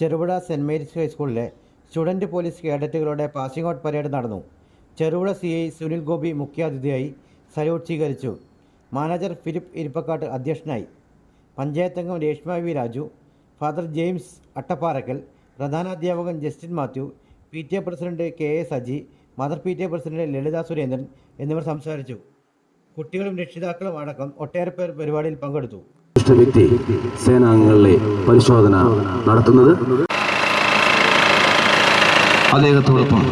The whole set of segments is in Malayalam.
ചെറുപുഴ സെന്റ് മേരീസ് ഹൈസ്കൂളിലെ സ്റ്റുഡന്റ് പോലീസ് കേഡറ്റുകളുടെ പാസിംഗ് ഔട്ട് പരേഡ് നടന്നു. ചെറുപുഴ സി ഐ സുനിൽ ഗോപി മുഖ്യാതിഥിയായി സല്യൂട്ട് സ്വീകരിച്ചു. മാനേജർ ഫിലിപ്പ് ഇരിപ്പക്കാട്ട് അധ്യക്ഷനായി. പഞ്ചായത്ത് അംഗം Reshma V Raju father James Attapparakkal പ്രധാനാധ്യാപകൻ Justin Mathew P T A president K A Saji mother P T A president Lalitha Surendran എന്നിവർ സംസാരിച്ചു. കുട്ടികളും രക്ഷിതാക്കളും അടക്കം ഒട്ടേറെ പേർ പരിപാടിയിൽ പങ്കെടുത്തു. വ്യക്തി സേനാംഗങ്ങളിലെ പരിശോധന നടത്തുന്നത് അദ്ദേഹത്തോടൊപ്പം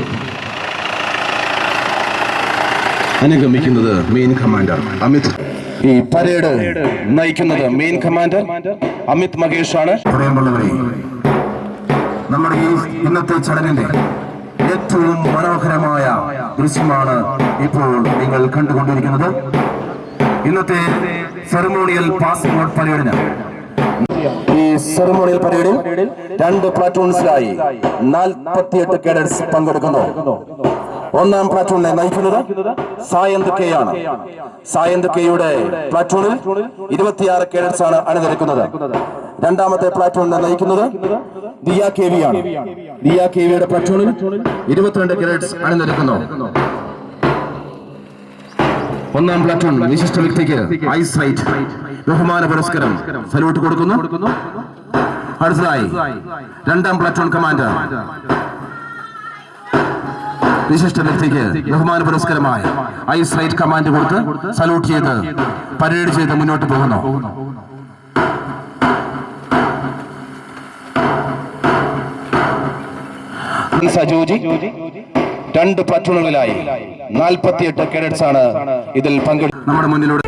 അനുഗമിക്കുന്നത് മെയിൻ കമാൻഡർ അമിത്. ഈ പരേഡ് നയിക്കുന്നത് മെയിൻ കമാൻഡർ അമിത് മകേഷ് ആണ് പ്രിയമുള്ളവരെ നമ്മുടെ ഈ ഇന്നത്തെ ചടങ്ങിന്റെ ഏറ്റവും മനോഹരമായ ദൃശ്യമാണ് ഇപ്പോൾ നിങ്ങൾ കണ്ടുകൊണ്ടിരിക്കുന്നത്. ഇന്നത്തെ സെറമോണിയൽ പാസ്പോർട്ട് പരേഡിന്. ഈ സെറമോണിയൽ പരേഡിൽ രണ്ട് പ്ലാറ്റൂൺസിലായി നാൽപ്പത്തിയെട്ട് കേഡറ്റ്സ് പങ്കെടുക്കുന്നു. ഒന്നാം പ്ലാറ്റൂണിനെ നയിക്കുന്നത് സായന്ത് കെ ആണ്. സായന്ത് കെയുടെ പ്ലാറ്റൂണിൽ ഇരുപത്തിയാറ് കേഡറ്റ്സ് ആണ് അണിനിരക്കുന്നത്. രണ്ടാമത്തെ പ്ലാറ്റൂണിനെ നയിക്കുന്നത് ദിയ കെ വി ആണ്. ദിയ കെ വിയുടെ പ്ലാറ്റൂണിൽ ഇരുപത്തിരണ്ട് കേഡറ്റ്സ് അണിനിരക്കുന്നു. ഒന്നാം പ്ലാറ്റൂൺ വിശിഷ്ട വ്യക്തിക്ക് ഐസ് റൈറ്റ് ബഹുമാന പുരസ്കാരം സല്യൂട്ട് കൊടുക്കുന്നു. അടുത്തതായി രണ്ടാം പ്ലാറ്റൂൺ കമാൻഡർ. വിശിഷ്ട വ്യക്തിക്ക് ബഹുമാന പുരസ്കാരമായി ഐസ് റൈറ്റ് കമാൻഡ് കൊടുത്ത് സല്യൂട്ട് ചെയ്ത് പരേഡ് ചെയ്ത് മുന്നോട്ട് പോകുന്നു. സജോജി രണ്ട് പ്ലാറ്റൂണുകളിലായി നാൽപ്പത്തിയെട്ട് കേഡറ്റ്സ് ആണ് ഇതിൽ പങ്കെടുക്കുന്നത് നമ്മുടെ മുന്നിലൂടെ